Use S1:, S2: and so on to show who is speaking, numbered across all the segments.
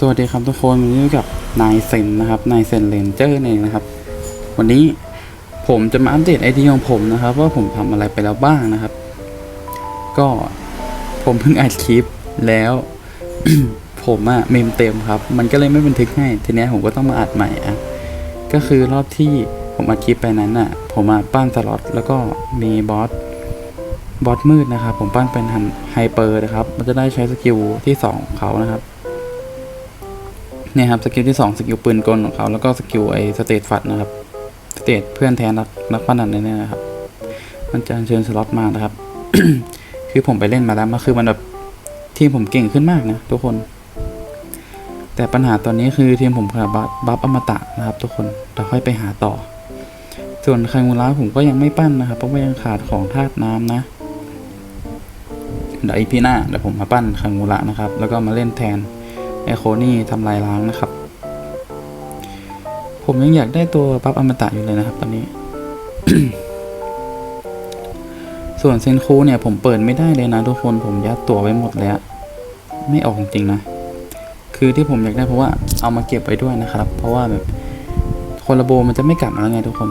S1: สวัสดีครับทุกคนวันนี้กับนายเซนนะครับนายเซนเลนเจอร์เองนะครับ วันนี้ผมจะมาอัปเดตไอเดียของผมนะครับ ว่าผมทำอะไรไปแล้วบ้างนะครับ ก็ผมเพิ่งอัดคลิปแล้ว ผมอะเมมเต็มครับ มันก็เลยไม่บันทึกให้ทีนี้ผมก็ต้องมาอัดใหม่อะก็คือรอบที่ผมอัดคลิปไปนั้นอะผมมาปั้นสล็อตแล้วก็มีบอสบอสมืดนะครับ ผมปั้นเป็นไฮเปอร์นะครับ มันจะได้ใช้สกิลที่สองของเขานะครับ เนี่ยครับสกิลที่2สกิลปืนกลของเขาแล้วก็สกิลไอสเตตฟัดนะครับสเตตเพื่อนแทนนักนักพนันเนี่ยนะครับมันจะเชิญสล็อตมานะครับ คือผมไปเล่นมาแล้วมันคือมันแบบทีมผมเก่งขึ้นมากนะทุกคน แต่ปัญหาตอนนี้คือทีมผมขาดบัฟบัฟอมตะนะครับ ทุกคนเราค่อยไปหาต่อ ส่วนไคมูระผมก็ยังไม่ปั้นนะครับเพราะว่ายังขาดของธาตุน้ำนะเดี๋ยวอีพีหน้าเดี๋ยวผมมาปั้นไคมูระนะครับ แล้วก็มาเล่นแทน ไอโคนี่ทำลายล้างนะครับ ผมยังอยากได้ตัวปั๊บอมตะอยู่เลยนะครับตอนนี้ ส่วนเซนคูเนี่ยผมเปิดไม่ได้เลยนะทุกคนผมยัดตัวไว้หมดแล้ว ไม่ออกจริงๆนะ คือที่ผมอยากได้เพราะว่าเอามาเก็บไว้ด้วยนะครับ เพราะว่าแบบโคนระโบมันจะไม่กลับมาแล้วไงทุกคน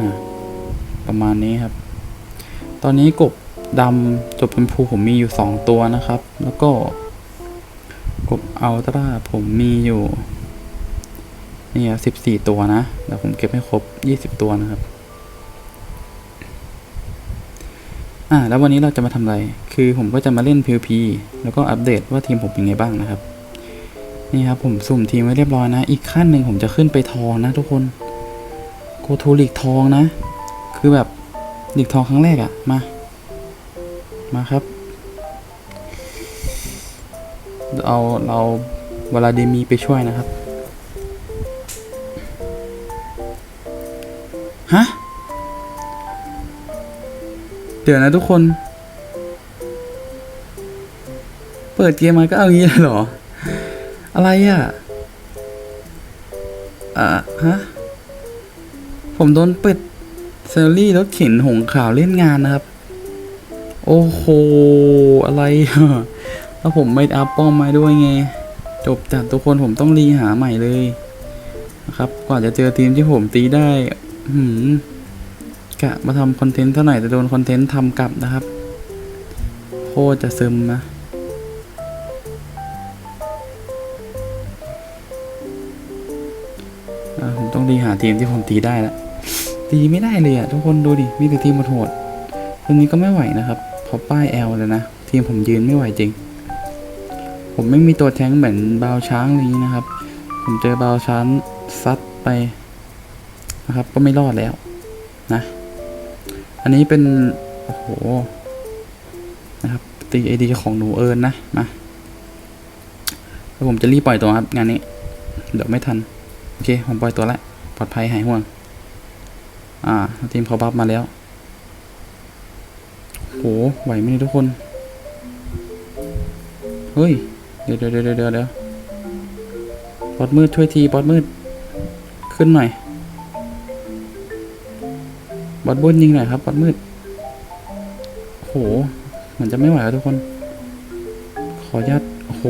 S1: นะประมาณนี้ครับ ตอนนี้กบดำจบเป็นภูผมมีอยู่สองตัวนะครับ แล้วก็ กบอัลตร้าผมมีอยู่นี่สิบสี่ตัวนะเดี๋ยวผมเก็บให้ครบยี่สิบตัวนะครับ อ่า แล้ววันนี้เราจะมาทำอะไร คือผมก็จะมาเล่น PVP แล้วก็อัปเดตว่าทีมผมเป็นไงบ้างนะครับ นี่ครับผมสุ่มทีมไว้เรียบร้อยนะ อีกขั้นหนึ่งผมจะขึ้นไปทองนะทุกคน โกทูลีกทองนะ คือแบบลีกทองครั้งแรกอะมา มาครับ เอาเราวลาเดมีไปช่วยนะครับ ฮะ เดี๋ยวนะทุกคน เปิดเกมมาก็เอางี้เลยเหรอ อะไรอะ อะฮะ ผมโดนปิดเซลลี่รถเข็นหงขาวเล่นงานนะครับ โอ้โห อะไรอะ แล้วผมไม่อัพป้อมมาด้วยไง จบจัดทุกคนผมต้องรีหาใหม่เลยนะครับ กว่าจะเจอทีมที่ผมตีได้ หืมกะมาทำคอนเทนต์เท่าไหร่แต่โดนคอนเทนต์ทำกลับนะครับ โคตรจะซึมนะอะผมต้องรีหาทีมที่ผมตีได้ล้วตีไม่ได้เลยอะทุกคนดูดิ มีแต่ทีมโหดๆคนนี้ก็ไม่ไหวนะครับพอป้ายแอลเลยนะ ทีมผมยืนไม่ไหวจริง ผมไม่มีตัวแทงเหมือนบาวช้างอะไรนี้นะครับ ผมเจอบาวช้างซัดไปนะครับ ก็ไม่รอดแล้วนะ อันนี้เป็น โอ้โห นะครับ ตีไอดีของหนูเอิญนะ มาแล้วผมจะรีบปล่อยตัวครับ งานนี้ เดี๋ยวไม่ทัน โอเค ผมปล่อยตัวแล้วปลอดภัยหายห่วง อ่า ทีมเขาบัฟมาแล้วโหไหวไหมทุกคน เฮ้ย เดี๋ยวเดี๋ยวเดี๋ยวเดี๋ยวเบอสมืดช่วยทีบอสมืด ขึ้นหน่อย บอสบนยิงหน่อยครับบอสมืดโหเหมือนจะไม่ไหวแล้วทุกคน ขออนุญาตโห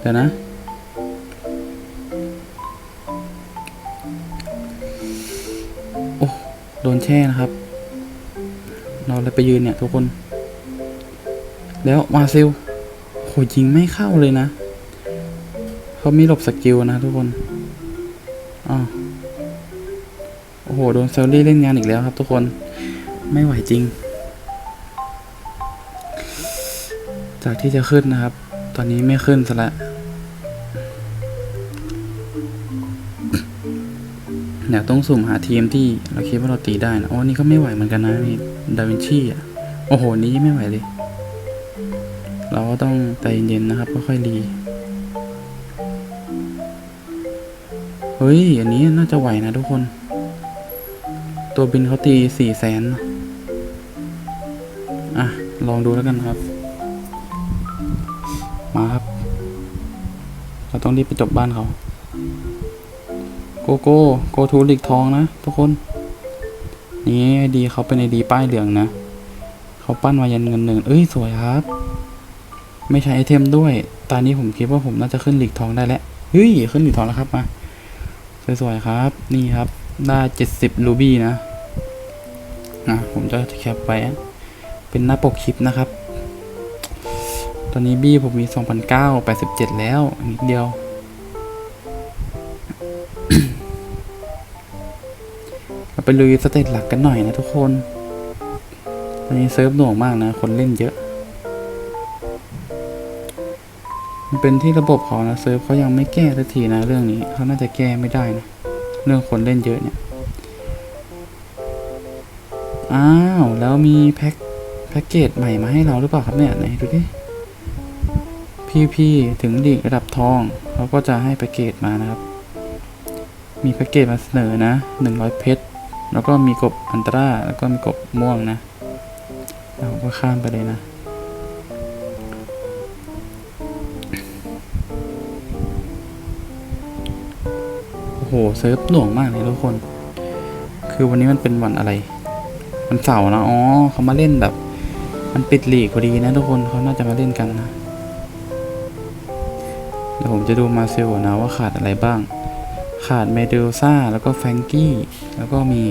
S1: เดี๋ยวนะโอ้โดนแช่นะครับ เราเลยไปยืนเนี่ยทุกคน แล้วมาซิล หยิงไม่เข้าเลยนะ เขามีหลบสกิลนะทุกคนอ้าวโอ้โห โดนเซลลี่เล่นงานอีกแล้วครับทุกคน ไม่ไหวจริง จากที่จะขึ้นนะครับ ตอนนี้ไม่ขึ้นซะละเดี๋ยวต้องสุ่มหาทีมที่เราคิดว่าเราตีได้นะ โอ้นี่ก็ไม่ไหวเหมือนกันนะนี่ ดาวินชีอะ โอ้โห นี้ไม่ไหวเลย เราก็ต้องใจเย็นนะครับค่อยๆรีเฮ้ย อันนี้น่าจะไหวนะทุกคน ตัวบินเขาตีสี่แสนอะ ลองดูแล้วกันครับ มาครับ เราต้องรีบไปจบบ้านเขา โกโก้ โกทูลิกทองนะ ทุกคน นี่ดีเขาเป็นไอดีป้ายเหลืองนะ เขาปั้นมายันเงินหนึ่งเอ้ย สวยครับ ไม่ใช้ไอเทมด้วย ตอนนี้ผมคิดว่าผมน่าจะขึ้นหลีกทองได้แล้ว เฮ้ย ขึ้นหลีกทองแล้วครับมา สวยๆครับ นี่ครับ ได้เจ็ดสิบรูบี้นะนะผมจะแคปไว้ เป็นหน้าปกคลิปนะครับ ตอนนี้บี้ผมมีสองพันเก้าแปดสิบเจ็ดแล้วนิดเดียว เราไปลุยสเตจหลักกันหน่อยนะทุกคน ตอนนี้เซิร์ฟหน่วงมากนะ คนเล่นเยอะ มันเป็นที่ระบบเขานะเซิร์ฟเขายังไม่แก้สักทีนะเรื่องนี้เขาน่าจะแก้ไม่ได้นะเรื่องคนเล่นเยอะเนี่ยอ้าวแล้วมีแพ็คแพ็กเกจใหม่มาให้เราหรือเปล่าครับเนี่ยไหนดูดิพี่พี่ถึงดีกระดับทองเขาก็จะให้แพ็กเกจมานะครับ มีแพ็กเกจมาเสนอนะหนึ่งร้อยเพชรแล้วก็มีกบอันตราแล้วก็มีกบม่วงนะเราก็ข้ามไปเลยนะ เซิร์ฟหน่วงมากเลยทุกคน คือวันนี้มันเป็นวันอะไร วันเสาร์นะ อ๋อเขามาเล่นแบบ มันปิดหลีกพอดีนะทุกคนเขาน่าจะมาเล่นกันนะเดี๋ยวผมจะดูมาเซลนะว่าขาดอะไรบ้าง ขาดเมเดลซ่าแล้วก็แฟงกี้ แล้วก็มี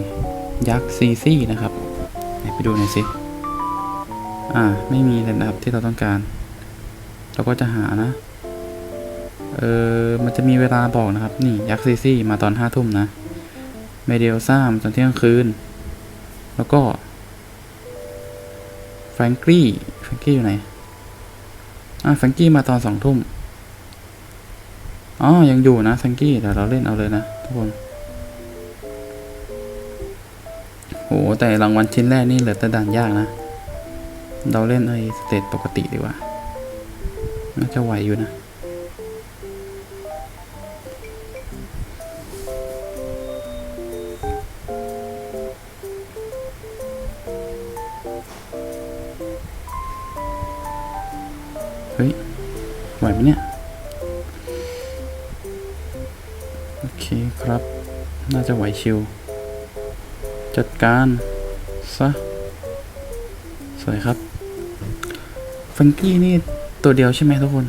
S1: ยักษ์ซีซี่นะครับไปดูหน่อยสิ อ่า ไม่มีเลยนะครับที่เราต้องการ เราก็จะหานะ เออ มันจะมีเวลาบอกนะครับ นี่ ยักษ์ซีซี่มาตอนห้าทุ่มนะ เมเดลซ่ามาตอนเที่ยงคืน แล้วก็แฟรงกี้แฟรงกี้อยู่ไหน อ่าแฟรงกี้มาตอนสองทุ่มอ๋อ ยังอยู่นะแฟรงกี้เดี๋ยวเราเล่นเอาเลยนะทุกคนโหแต่รางวัลชิ้นแรกนี่เหลือแต่ด่านยากนะ เราเล่นไอ้สเตจปกติดีกว่า น่าจะไหวอยู่นะ วไหมเนี่ย โอเคครับ น่าจะไหวชิว จัดการ ซะ สวยครับฟังกี้นี่ตัวเดียวใช่ไหมทุกคน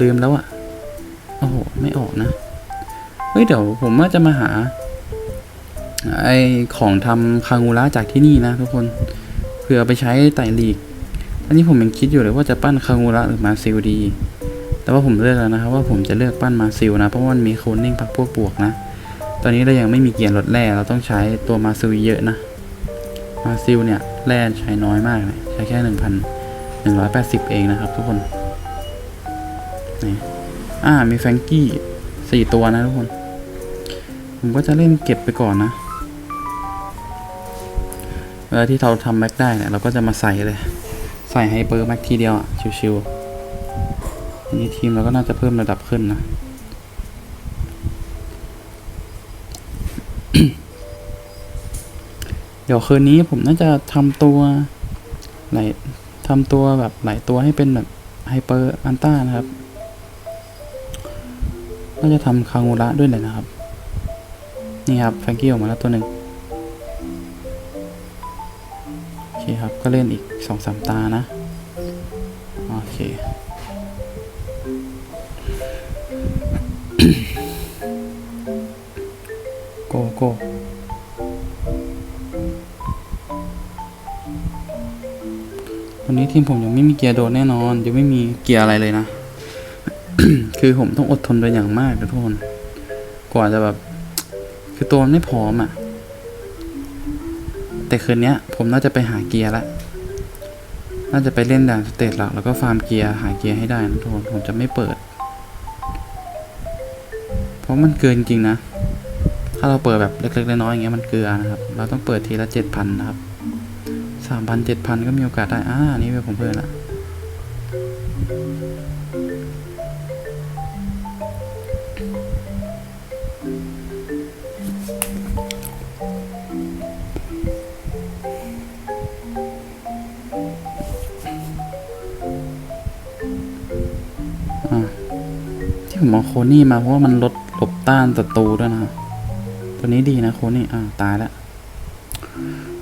S1: ลืมแล้วอะโอ้โห ไม่ออกนะ เฮ้ย เดี๋ยวผมว่าจะมาหา ไอของทำคางูระจากที่นี่นะทุกคนเพื่อไปใช้ไต่ลีก อันนี้ผมยังคิดอยู่เลยว่าจะปั้นคางูระหรือมาซิลดี แต่ว่าผมเลือกแล้วนะครับว่าผมจะเลือกปั้นมาซิลนะ เพราะว่ามันมีโคนนิ่งพักพวกบวกนะ ตอนนี้เรายังไม่มีเกียร์ลดแร่เราต้องใช้ตัวมาซิลเยอะนะ มาซิลเนี่ยแร่ใช้น้อยมากเลยใช้แค่หนึ่งพันหนึ่งร้อยแปดสิบเองนะครับทุกคน นี่ อ่า มีแฟงกี้สี่ตัวนะทุกคน ผมก็จะเล่นเก็บไปก่อนนะ เวลาที่เราทำแม็กได้เนี่ยเราก็จะมาใส่เลย ใส่ไฮเปอร์แม็กทีเดียวอะ ชิวๆอันนี้ทีมเราก็น่าจะเพิ่มระดับขึ้นนะ เดี๋ยวคืนนี้ผมน่าจะทำตัวหลายทำตัวแบบหลายตัวให้เป็นแบบไฮเปอร์อันต้านะครับ ก็จะทำคางูระด้วยเลยนะครับ นี่ครับแฟงกี้ออกมาแล้วตัวหนึ่ง คครับ ก็เล่นอีกสองสามตานะ โอเค โกโกวันนี้ทีมผมยังไม่มีเกียร์โดนแน่นอน ยังไม่มีเกียร์อะไรเลยนะ คือผมต้องอดทนเป็นอย่างมากนะทุกคน กว่าจะแบบ คือตัวมันไม่พร้อมอะ่ะ แต่คืนนี้ผมน่าจะไปหาเกียร์ละ น่าจะไปเล่นด่านสเตจหลักแล้วก็ฟาร์มเกียร์หาเกียร์ให้ได้นะทุกคนผมจะไม่เปิด เพราะมันเกินจริงนะ ถ้าเราเปิดแบบเล็กๆน้อยๆอย่างเงี้ยมันเกลือนะครับ เราต้องเปิดทีละเจ็ดพันนะครับสามพันเจ็ดพันก็มีโอกาสได้ อ่า นี่เป็นผมเพิ่มละ หมอโคนี่มาเพราะว่ามันลดหลบต้านศัตรูด้วยนะ ตัวนี้ดีนะโคนี่อ่าตายแล้ว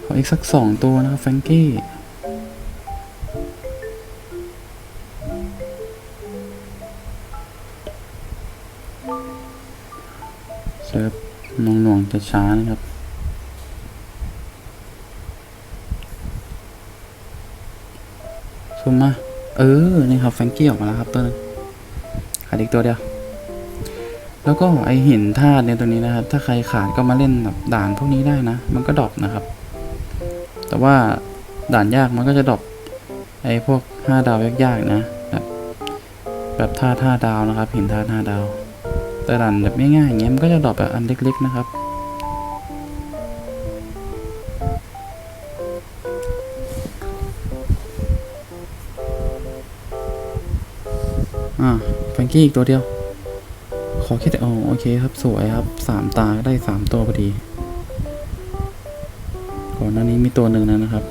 S1: ขออีกสักสองตัวนะครับแฟงกี้เซิร์ฟหน่วงหน่วงจะช้านะครับซุมมา เออ นี่ครับแฟงกี้ออกมาแล้วครับตัวนึงขาดอีกตัวเดียว แล้วก็ไอหินธาตุในตัวนี้นะครับ ถ้าใครขาดก็มาเล่นแบบด่านพวกนี้ได้นะ มันก็ดรอปนะครับ แต่ว่าด่านยากมันก็จะดรอปไอพวกห้าดาวยากๆนะ แบบแบบธาตุห้าดาวนะครับ หินธาตุห้าดาว แต่ด่านแบบง่ายๆอย่างเงี้ยมันก็จะดรอปแบบอันเล็ก ๆ นะครับอ่าแฟงกี้อีกตัวเดียว ขอแค่แต่อ๋อโอเคครับสวยครับสามตาได้สามตัวพอดี ก่อนหน้านี้มีตัวหนึ่งนะนะครับ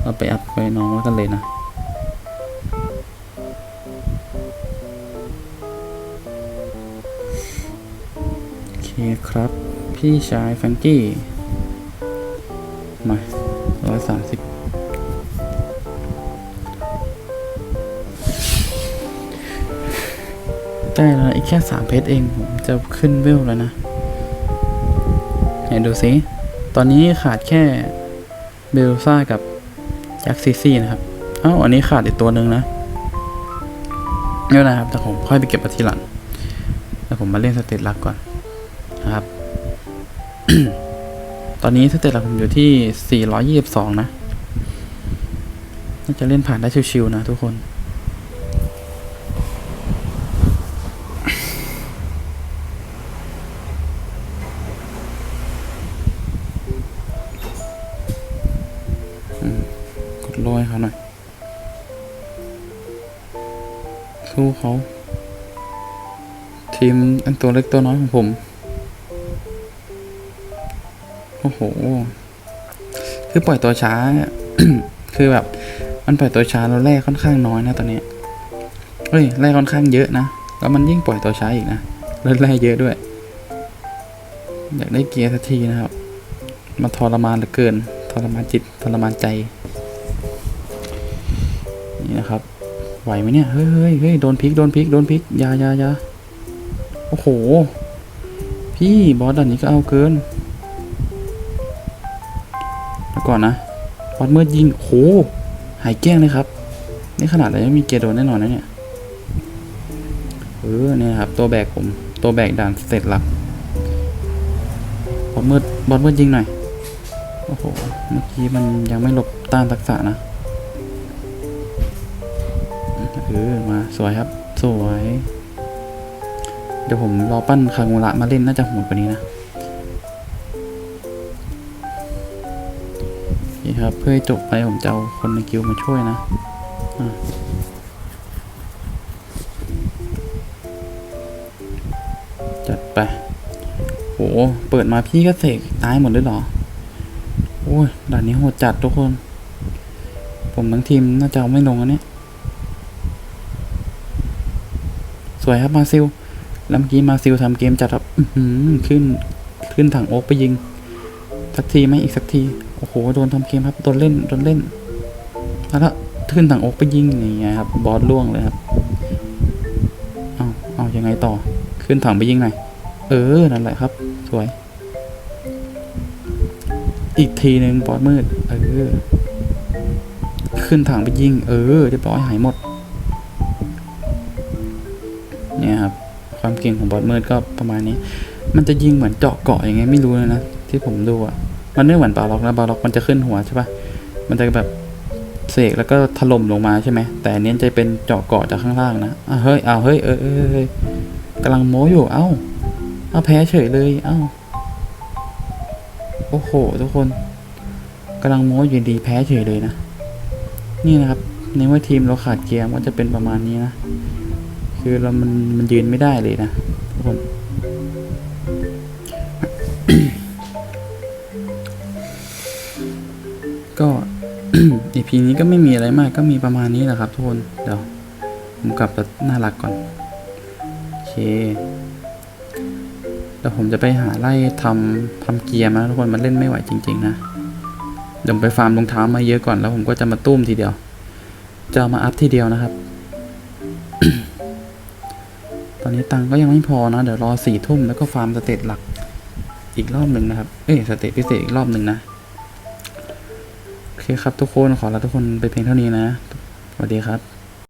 S1: เอาไปอัดไว้น้องไว้กันเลยนะโอเคครับ พี่ชายแฟงกี้ มาร้อยสามสิบ ได้แล้วอีกแค่สามเพชรเองผมจะขึ้นเวลแล้วนะไหนดูสิตอนนี้ขาดแค่เบลซ่ากับยักษ์ซีซี่นะครับอ้าอันนี้ขาดอีกตัวหนึ่งนะไม่เป็นไรครับแต่ผมค่อยไปเก็บมาทีหลังแต่ผมมาเล่นสเตตลักก่อนนะครับ ตอนนี้สเตตลักผมอยู่ที่ 422 นะน่าจะเล่นผ่านได้ชิวๆนะทุกคน กดโรยเขาหน่อย สู้เขา ทีมอันตัวเล็กตัวน้อยของผม โอ้โห คือปล่อยตัวช้า คือแบบ มันปล่อยตัวช้าเราแรกค่อนข้างน้อยนะตอนนี้เฮ้ยแรกค่อนข้างเยอะนะ แล้วมันยิ่งปล่อยตัวช้าอีกนะแล้วแรกเยอะด้วย อยากได้เกียร์สักทีนะครับมันทรมานเหลือเกิน ทรมานจิต ทรมานใจ นี่นะครับ ไหวไหมเนี่ย เฮ้ยเฮ้ยเฮ้ยโดนพิก โดนพิก โดนพิกยายายาโอ้โห พี่บอสด่านนี้ก็เอาเกินแล้วก่อนนะ บอสเมื่อยิงโห หายเกลี้ยงเลยครับ นี่ขนาดเรายังมีเกียร์โดนแน่นอนนะเนี่ย เออ เนี่ยครับ ตัวแบกผม ตัวแบกด่านเสร็จหลัก บอสมืดบอสมืดยิงหน่อย โอ้โห เมื่อกี้มันยังไม่หลบต้านทักษะนะ เออมาสวยครับ สวย เดี๋ยวผมรอปั้นคางูระมาเล่นน่าจะโหดกว่านี้นะนี่ครับ เพื่อให้จบไปผมจะเอาคนในกิวมาช่วยนะอะจัดไป โห เปิดมาพี่ก็เสกตายหมดเลยเหรอ โอ้ยด่านนี้โหดจัดทุกคน ผมทั้งทีมน่าจะเอาไม่ลงอันนี้ย สวยครับมาซิลแล้วเมื่อกี้มาซิลทำเกมจัดครับขึ้นขึ้นถังโอ๊กไปยิง สักทีไหมอีกสักที โอ้โหโดนทำเกมครับโดนเล่นโดนเล่น แล้วก็ขึ้นถังโอ๊กไปยิงอย่างเงี้ยครับบอสล่วงเลยครับเอาเอายังไงต่อ ขึ้นถังไปยิงหน่อยเออนั่นแหละครับ สวย อีกทีหนึ่งบอสมืด เออ ขึ้นถังไปยิง เออเรียบร้อยหายหมด เก่งของบอสมืดก็ประมาณนี้ มันจะยิงเหมือนเจาะเกาะอยังไงไม่รู้เลยนะ ที่ผมดูอะ มันไม่เหมือนบาล็อกนะบาล็อกมันจะขึ้นหัวใช่ปะมันจะแบบเสกแล้วก็ถล่มลงมาใช่ไหม แต่อันนี้จะเป็นเจาะเกาะจากข้างล่างนะอะเฮ้ยเอาเฮ้ยเออเออเออกำลังโม้อยู่ เอ้า เอาแพ้เฉยเลย เอ้า โอ้โห ทุกคนกำลังโม้อยู่ดีแพ้เฉยเลยนะ นี่นะครับ ในเมื่อทีมเราขาดเกียร์มันจะเป็นประมาณนี้นะ คือเรามันมันยืนไม่ได้เลยนะทุกคนก็ EP นี้ก็ไม่มีอะไรมากก็มีประมาณนี้แหละครับทุกคน เดี๋ยวผมกลับไปน่ารักก่อน โอเคเดี๋ยวผมจะไปหาไล่ทำทำเกียร์มาทุกคนมันเล่นไม่ไหวจริง ๆ นะเดี๋ยวไปฟาร์มรองเท้ามาเยอะก่อนแล้วผมก็จะมาตุ้มทีเดียว จะมาอัพทีเดียวนะครับ ตอนนี้ตังก็ยังไม่พอนะ เดี๋ยวรอสี่ทุ่มแล้วก็ฟาร์มสเตจหลักอีกรอบหนึ่งนะครับ เอ้ยสเตจพิเศษอีกรอบหนึ่งนะ โอเคครับทุกคนขอลาทุกคนไปเพียงเท่านี้นะ สวัสดีครับ